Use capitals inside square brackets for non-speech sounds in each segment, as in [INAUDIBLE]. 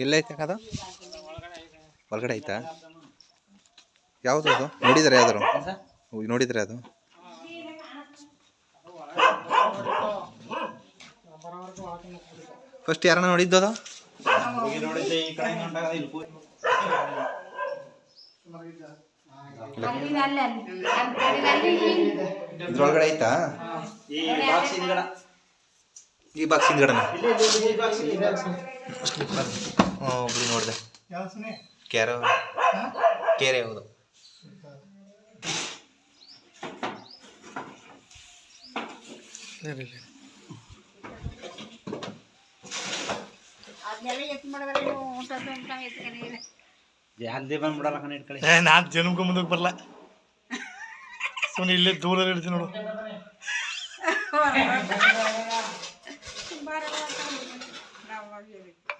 ಎಲ್ಲೈತೆ ಅದು ಒಳಗಡೆ ಐತಾ? ಯಾವುದು ಅದು? ನೋಡಿದ್ರೆ ಯಾವ್ದಾರು ನೋಡಿದ್ರೆ ಅದು ಫಸ್ಟ್ ಯಾರನ್ನ ನೋಡಿದ್ದು ಅದು? ಇದ್ರೊಳಗಡೆ ಐತಾ? ಈ ಬಾಕ್ಸ್ ಹಿಂದ್ಗಡೆ ಒಬ್ರು ನೋಡಿದೆ. ಕೆರೆ ಕೆರೆ ಹೌದು. ನಾನು ಜನಕ್ಕೆ ಮುಂದಕ್ಕೆ ಬರಲ್ಲ ಸುಮ್ಮನೆ ಇಲ್ಲೇ ದೂರ ಇಡ್ತೀನಿ ನೋಡು. [LAUGHS]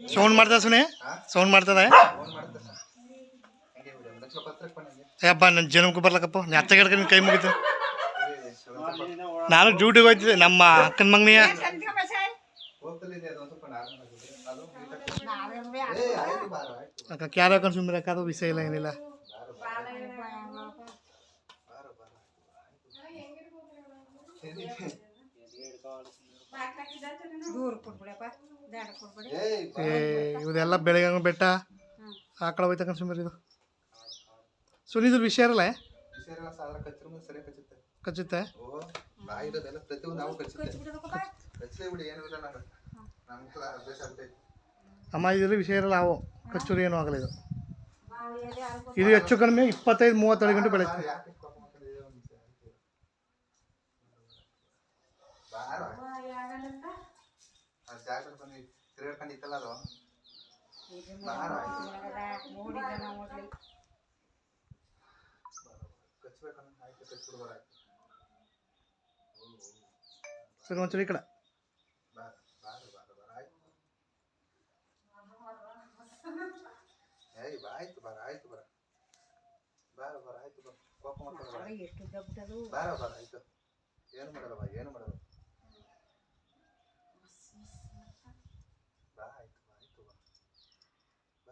ಸೌಂಡ್ ಮಾಡ್ತಾ ಸುನೆ? ಸೌಂಡ್ ಮಾಡ್ತದ ಏ ಅಪ್ಪ ನನ್ನ ಜನಕ್ಕೆ ಬರ್ಲಕ್ಕಪ್ಪ ನೀ ಅತ್ತ ನಿನ್ನ ಕೈ ಮುಗಿತು. ನಾನು ಡ್ಯೂಟಿಗೆ ಹೋಗ್ತಿದ್ದೆ ನಮ್ಮ ಅಕ್ಕನ ಮಗನಿಯ. ಅಕ್ಕ ಕ್ಯಾರ ಹಾಕೊಂಡು ಸುಮ್ಮನೆ ಅದು ವಿಷಯ ಇಲ್ಲ ಏನಿಲ್ಲ. ಏ ಇವದೆಲ್ಲ ಬೆಳಗ್ಗೆ ಬೆಟ್ಟ? ಆಕಳ ಹೋಯ್ತಕ್ಕ ಸುಮ್ಮನೆ ಇದು. ಸುನಿದು ವಿಷಯ ಇರಲ್ಲ? ಕಚ್ಚುತ್ತೆ. ಅಮ್ಮ ಇದ್ರಲ್ಲಿ ವಿಷಯ ಇರಲ್ಲ ಅವು. ಕಚ್ಚೂರಿ ಏನೂ ಆಗಲ್ಲ ಇದು. ಇದು ಹೆಚ್ಚು ಕಡಿಮೆ ಇಪ್ಪತ್ತೈದು ಮೂವತ್ತೆರಡು ಗಂಟೆ ಬೆಳಗ್ಗೆ ಯಾಕೆ ಕೋಪ ಮಾಡ್ಕೊಂಡಿದ್ದೀಯ ಒಂದು ನಿಮಿಷ ಆಯ್ತು. ಬಾರೋ. ಆ ಜಾಗದಲ್ಲಿ ಬಂದು ತಿರ್ಗಾಡ್ಕೊಂಡಿತ್ತಲ್ಲ ಅದು ಬಾರೋ ಆಯ್ತು. ನೋಡ್ಲಿ ಕಚ್ಬೇಕನ್ನ ಆಯ್ತು ಸರಿ ಈ ಕಡೆ. ಏಯ್ ಬಾ ಆಯ್ತು ಬಾರ ಆಯ್ತು ಬರ ಬಾರ ಬರ ಆಯ್ತು ಬರ ಕೋಪ ಮಾಡ್ಕೊಳ್ಬೇಡ ಎಷ್ಟು ದೊಡ್ಡದು. ಬಾರ ಬರ ಆಯ್ತು. ಏನು ಮಾಡಲ್ಲ ಬಾ ಏನು ಮಾಡಲ್ಲ ಬಾ ಆಯ್ತು ಬಾ ಆಯ್ತು ಬಾ ಬಾ ಆಯ್ತು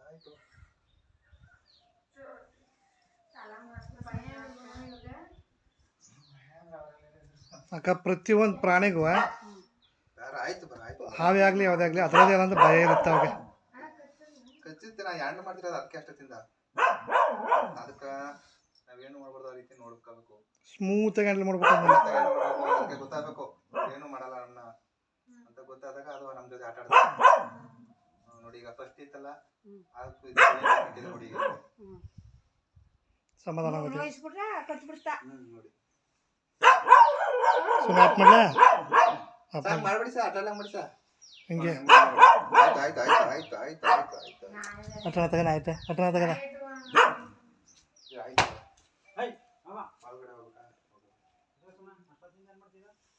ಅಕ್ಕ ಪ್ರತಿಯೊಂದು ಪ್ರಾಣಿಗೂ ಬಾರ ಆಯ್ತು ಬರ ಆಯ್ತು ಹಾವೇ ಆಗಲಿ ಯಾವುದೇ ಆಗಲಿ ಅದರದೇ ಏನಂದ್ರೆ ಭಯ ಇರುತ್ತೆ ಅವಾಗ. ಕಚ್ಚಿತ್ತೆ ನಾ ಎಂಡ್ ಮಾಡ್ತಿರೋದು ಅದಕ್ಕೆ ಅಷ್ಟೊತ್ತಿಂದ? ಅದಕ್ಕೆ ನಾವೇನು ಮಾಡ್ಬಾರ್ದು ಆ ರೀತಿ ನೋಡ್ಕೋಬೇಕು ಸ್ಮೂತಾಗಿ ಹ್ಯಾಂಡಲ್ ಮಾಡ್ಬೇಕು ಅದಕ್ಕೆ ಗೊತ್ತಾಗಬೇಕು. ಏನು ಮಾಡಲ್ಲ ಅಣ್ಣ ಅಂತ ಗೊತ್ತಾದಾಗ ಅದು ನಮ್ಮ ಜೊತೆ ಆಟ ಆಡ್ತಾರೆ. ನೋಡಿ ಈಗ ಫಸ್ಟ್ ಇತ್ತಲ್ಲ? ನೋಡಿ ಸಮಾಧಾನ ಹ್ಮ್ ನೋಡಿ. ಸುಮ್ಮನೆ ಆಫ್ ಮಾಡಲ? ಆಫ್ ಸಾಕ್ ಮಾಡ್ಬಿಡಿ ಸರ್ ಅಟಲ ಮಾಡಿ ಸರ್. ಹಿಂಗೆ. ಆಯ್ತು ಆಯ್ತು ಆಯ್ತು ಆಯ್ತು ಆಯ್ತು ಆಯ್ತು ಆಯ್ತು. ತಗನ ಆಯ್ತಾ ತಗನ ಆಯ್ತು. ಒಳಗಡೆ ಹೋಗ್ಬೇಕಾ?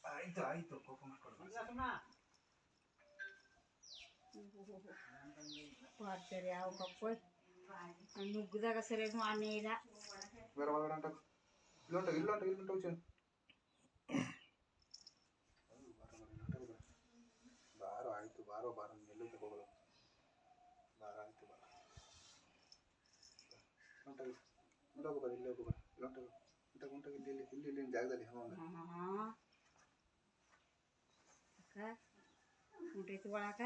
ಆಯ್ತು ಆಯ್ತು ಕೋಪ ಮಾಡ್ಕೊಡ್ಬೇಡ. ಮಾಡ್ತಾರೆ ಯಾವ ಕಪ್ಪು ನುಗ್ಗದಾಗ ಸರಿಯಾಗಿ ಮಾಡನೇ ಇಲ್ಲ ಬೇರೆ ಒಳಗಡೆ ಹೊಂಟೋಗು. ಇಲ್ಲೊಂಟು ಇಲ್ಲೊಂಟು ಇಲ್ಲೊಂಟು ಚೂರು ಬಾರೋ ಆಯ್ತು ಬಾರೋ ಬಾರೋ ಎಲ್ಲೂ ತಗೋಬೋದು ಬಾರ ಆಯ್ತು ಬಾರ ಹೊಂಟೋಗು ಇಲ್ಲಿ ಹೋಗು ಬರ ಇಲ್ಲಿ ಹೋಗು ಬರ ಇಲ್ಲಿ ಹೊಂಟೋಗು ಹೊಂಟೋಗು ಹೊಂಟೋಗು ಇಲ್ಲಿ ಇಲ್ಲಿ ಇಲ್ಲಿ ಇಲ್ಲಿ ಜಾಗದಲ್ಲಿ ಹ್ಞೂ ಉಂಟೈತಿ ಒಳಕ